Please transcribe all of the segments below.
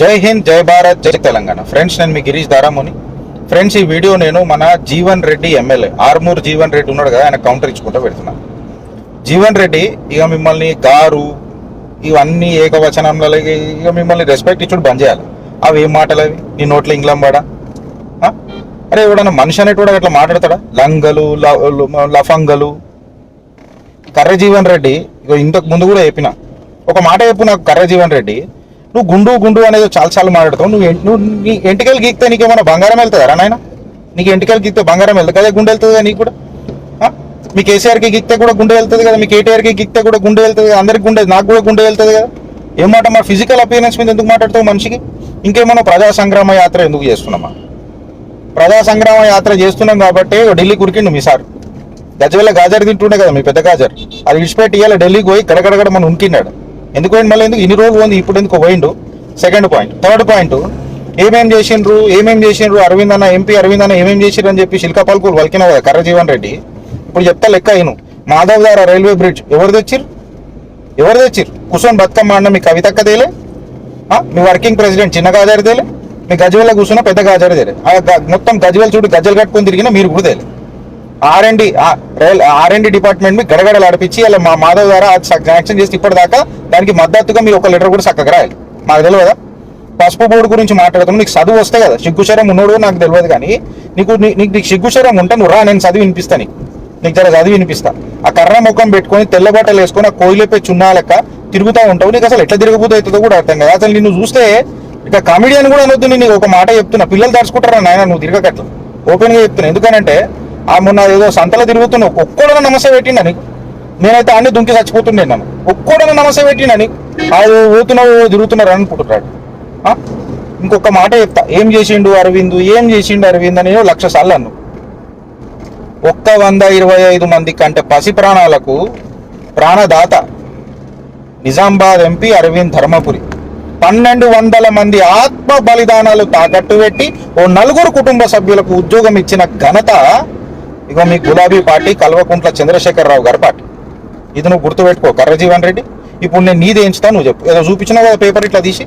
జై హింద్ జై భారత్ జై తెలంగాణ. ఫ్రెండ్స్ నేను మీ గిరీష్ దారాముని. ఫ్రెండ్స్ ఈ వీడియో నేను మన Jeevan Reddy M L A Armoor Jeevan Reddy ఉన్నాడు కదా ఆయన కౌంటర్ ఇచ్చుకుంటూ పెడుతున్నాను జీవన్ రెడ్డి ఇక మిమ్మల్ని గారు ఇవన్నీ ఏకవచనంలో ఇక మిమ్మల్ని రెస్పెక్ట్ ఇచ్చుడు బంద్ చేయాలి. అవి ఏం మాటలు అవి? నీ నోట్లో ఇంగ్లంబాడా అరే ఎవడన్నా మనిషి అనేటోడు అట్లా మాట్లాడతాడా? లంగలు ల- లఫంగలు. కర్ర జీవన్ రెడ్డి ఇగో ఇంతకు ముందు కూడా చెప్పిన. ఒక మాట చెప్పు నాకు కర్ర జీవన్ రెడ్డి. నువ్వు గుండు గుండు అనేది చాలా చాలా మాట్లాడతావు. నువ్వు నువ్వు నీ ఎంటికలు గీక్తే నీకేమైనా బంగారం వెళ్తుందా నాయన? నీకు ఎంటికలు గీక్తే బంగారం వెళ్తుంది కదా గుండె వెళ్తుంది కదా నీకు కూడా? మీ కేసీఆర్కి గిక్తే కూడా గుండె వెళ్తుంది కదా మీ కేటీఆర్కి గిక్తే కూడా గుండె వెళ్తుంది కదా అందరికి గుండె నాకు కూడా గుండె వెళ్తుంది కదా? ఏం మాట మా ఫిజికల్ అపియరెన్స్ మీద ఎందుకు మాట్లాడతావు మనిషికి? ఇంకేమైనా ప్రజా సంగ్రామ యాత్ర ఎందుకు చేస్తున్నామా? ప్రజా సంగ్రామ యాత్ర చేస్తున్నాం కాబట్టి ఢిల్లీ కురికిండు మీ సార్. గజవేళ గాజర్ తింటుండే కదా మీ పెద్ద గాజర్. అది విడిచిపెట్టి ఇవాళ ఢిల్లీకి పోయి గడగడగడ మనం ఉనికిన్నాడు. ఎందుకు పోయిండు? మళ్ళీ ఎందుకు? ఇన్ని రోజులు పోయింది ఇప్పుడు ఎందుకు పోయిండు? సెకండ్ పాయింట్ థర్డ్ పాయింట్ ఏమేం చేసిండ్రు? ఏమేం చేసిండ్రు? అరవింద్ అన్న ఎంపీ అరవింద్ అన్న ఏమేం చేసిండ్రు అని చెప్పి శిల్కా పల్కూరు వలికిన కదా రెడ్డి. ఇప్పుడు చెప్తా లెక్క అయిను. మాధవ్ దార రైల్వే బ్రిడ్జ్ ఎవరు తెచ్చిర్రు? ఎవరు తెచ్చిర్రు? కూర్చొని బతుకమ్మ అన్న మీ కవితక్క తేలే? మీ వర్కింగ్ ప్రెసిడెంట్ చిన్న గాజారి తేలే? మీ గజవెల్ల కూర్చున్న పెద్ద గాజారి తేలే? ఆ మొత్తం గజవెల్ చూడు గజ్జలు కట్టుకొని తిరిగినా మీరు కూడా తేలే. R M D rail R M D department మీ గడగడలు ఆడిపించి అలా మా మాధవ్ ద్వారా అది శాంక్షన్ చేసి ఇప్పటిదాకా దానికి మద్దతుగా మీరు ఒక లెటర్ కూడా చక్కగా రాయాలి. మాకు కదా? పసుపు బోర్డు గురించి మాట్లాడుతున్నాం నీకు చదువు వస్తే కదా. సిగ్గుశరం ఉన్నోడు నాకు తెలియదు కానీ నీకు నీ- నీకు నీకు సిగ్గుశరం ఉంటే నువ్వు రా నేను చదివి వినిపిస్తాను నీకు. జర చదివి వినిపిస్తా. ఆ కర్ర ముఖం పెట్టుకొని తెల్ల బట్టలు వేసుకొని ఆ కోయిలపై చున్నాలక్క తిరుగుతూ ఉంటావు. నీకు అసలు ఎట్లా తిరగబోతు అవుతుందో కూడా అర్థం కదా. అసలు నిన్ను చూస్తే ఇక కామెడియన్ కూడా అనొద్దు నేను ఒక మాట చెప్తున్నా. పిల్లలు దాచుకుంటారా నాయన? నువ్వు తిరగకట్లా. ఓపెన్గా చెప్తున్నా. ఎందుకనంటే ఆ మొన్న ఏదో సంతలో తిరుగుతున్నావు. ఒక్కోడన నమస్తే పెట్టిండా నీకు? నేనైతే అన్ని దుంకి చచ్చిపోతుండే నన్ను. ఒక్కోడన నమస్తే పెట్టిండా నీకు? అది పోతున్నావు తిరుగుతున్నారు అనుకుంటున్నాడు. ఇంకొక మాట చెప్తా. ఏం చేసిండు అరవింద్? ఏం చేసిండు అరవింద్ అని లక్ష సార్లు అన్ను ఒక్క వంద ఇరవై ఐదు మంది కంటే పసి ప్రాణాలకు ప్రాణదాత నిజామాబాద్ ఎంపీ అరవింద్ ధర్మపురి. పన్నెండు వందల మంది ఆత్మ బలిదానాలు తాకట్టు పెట్టి ఓ నలుగురు కుటుంబ సభ్యులకు ఉద్యోగం ఇచ్చిన ఘనత ఇగో మీ గులాబీ పార్టీ కల్వకుంట్ల చంద్రశేఖరరావు గారి పార్టీ. ఇది నువ్వు గుర్తుపెట్టుకో కర్రజీవన్ రెడ్డి. ఇప్పుడు నేను నీది ఎంచుతా నువ్వు చెప్పు. ఏదో చూపించినావు కదా పేపర్ ఇట్లా తీసి?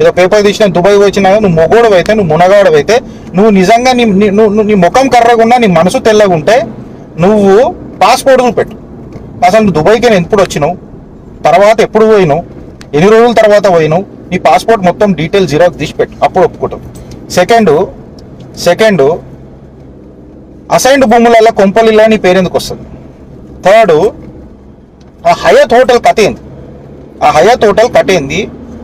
ఏదో పేపర్ తీసిన దుబాయ్ వచ్చినా నువ్వు మొగోడు అయితే నువ్వు మునగాడు అయితే నువ్వు నిజంగా నీ నీ- నువ్వు నీ ముఖం కర్రగున్నా నీ మనసు తెల్లగుంటే నువ్వు పాస్పోర్ట్ చూపెట్టు అసలు నువ్వు దుబాయ్కి నేను ఎప్పుడు వచ్చినావు? తర్వాత ఎప్పుడు పోయినావు? ఎన్ని రోజుల తర్వాత పోయినావు? నీ పాస్పోర్ట్ మొత్తం డీటెయిల్ జిరాక్స్ తీసి పెట్టు. అప్పుడు ఒప్పుకుంటావు. సెకండ్ సెకండ్ అసైన్డ్ భూములలో కొంపలిల్లా నీ పేరెందుకు వస్తుంది? థర్డ్ ఆ హయత్ హోటల్ కథ ఏంది ఆ హయత్ హోటల్ కథ ఏంది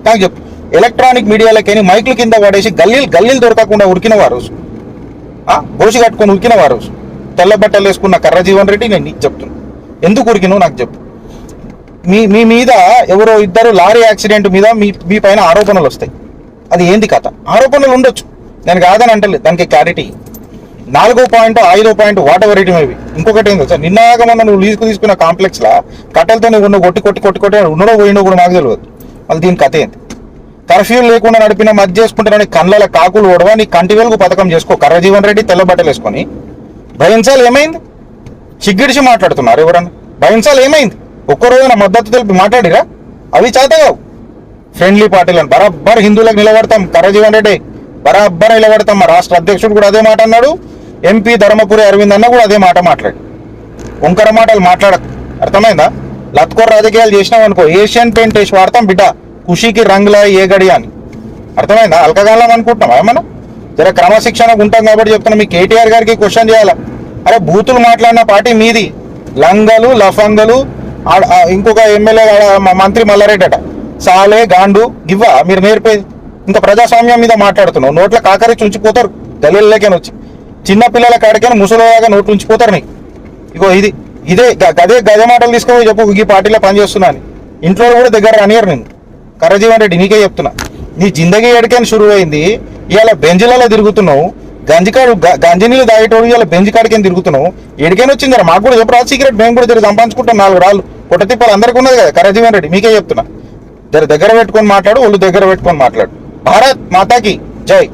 నాకు చెప్పు ఎలక్ట్రానిక్ మీడియాలకని మైకుల కింద పడేసి గల్లీలు గల్లీలు దొరకకుండా ఉరికిన వారు ఆ, గోసి కట్టుకొని ఉరికిన వారు తెల్ల బట్టలు వేసుకున్న కర్ర జీవన్ రెడ్డి నేను నీకు చెప్తున్నా. ఎందుకు ఉరికినో నాకు చెప్పు. మీ మీ మీద ఎవరో ఇద్దరు లారీ యాక్సిడెంట్ మీద మీ మీ పైన ఆరోపణలు వస్తాయి. అది ఏంది కథ? ఆరోపణలు ఉండొచ్చు. నేను కాదని అంటలేదు. దానికి క్లారిటీ నాలుగో పాయింట్ ఐదో point whatever it maybe ఇంకొకటి ఏందో సార్ నిన్నగా మొన్న నువ్వు లీజుకు తీసుకున్న కాంప్లెక్స్ లా కట్టెలతో నువ్వు ఉన్న కొట్టి కొట్టి కొట్టి కొట్టి ఉండడో పోయిండో కూడా నాకు తెలియదు మళ్ళీ దీని కథ ఏంటి కర్ఫ్యూ లేకుండా నడిపిన మధ్య చేసుకుంటారని కళ్ళల కాకులు ఓడవా? నీ కంటి వెలుగు పథకం చేసుకో. కర్రజీవన్ రెడ్డి తెల్ల బట్టలు వేసుకొని. భయించాలి ఏమైంది? చిగ్గిడిచి మాట్లాడుతున్నారు ఎవరన్నా? భయంసాలు ఏమైంది? ఒక్క రోజున మద్దతు తెలిపి మాట్లాడిరా? అవి చేతగావు. ఫ్రెండ్లీ పార్టీలను బరాబర్ హిందువులకు నిలబడతాం కర్రజీవన్ రెడ్డి. బరాబర్ నిలబడతాం. మా రాష్ట్ర అధ్యక్షుడు కూడా అదే మాట అన్నాడు. ఎంపీ ధర్మపురి అరవింద్ అన్న కూడా అదే మాట మాట్లాడు. వంకర మాటలు మాట్లాడకు. అర్థమైందా? లత్కోర్ రాజకీయాలు చేసినావు అనుకో ఏషియన్ పెయింట్ వేసి వాడతాం బిడ్డ. ఖుషీకి రంగులా ఏ గడి అని. అర్థమైందా? అల్కగాలం అనుకుంటున్నాం ఏమన్నా? జర క్రమశిక్షణకు ఉంటాం కాబట్టి చెప్తున్నా మీ కేటీఆర్ గారికి క్వశ్చన్ చేయాలా? అరే బూతులు మాట్లాడిన పార్టీ మీది. లంగలు లఫంగలు ఇంకొక ఎమ్మెల్యే మంత్రి మల్లారెడ్డి అట సాలే గాండు గివ్వ? మీరు నేర్పేది. ఇంకా ప్రజాస్వామ్యం మీద మాట్లాడుతున్నావు. నోట్ల చుంచిపోతారు. ఉంచిపోతారు గలీలకేని చిన్నపిల్లల కాడికైనా ముసలిలాగా నోట్లు ఉంచిపోతారు నీకు. ఇగో ఇది ఇదే గదే గదే మాటలు తీసుకొని చెప్పు ఈ పార్టీలో పనిచేస్తున్నా అని. ఇంట్లో కూడా దగ్గర రానియరు నేను కర్రజీవన్ రెడ్డి నీకే చెప్తున్నా. నీ జిందగీ ఎడకైనా షురు అయింది ఇవాళ బెంజ్లలో తిరుగుతున్నావు. గంజికాడు గంజి నీళ్ళు తాగేటోడు ఇవాళ బెంజ్ కాడికైనా తిరుగుతున్నావు? ఎడికైనా వచ్చింది మాకు కూడా చెప్పరా సీక్రెట్ మేము కూడా జర సంపాదించుకుంటాం నాలుగు రాళ్ళు. పొట్టతిప్పాలు అందరికీ ఉన్నది కదా కరజీవన్ రెడ్డి మీకే చెప్తున్నా. జర దగ్గర పెట్టుకొని మాట్లాడు ఒళ్ళు దగ్గర పెట్టుకొని మాట్లాడు. భారత్ మాతాకి జై.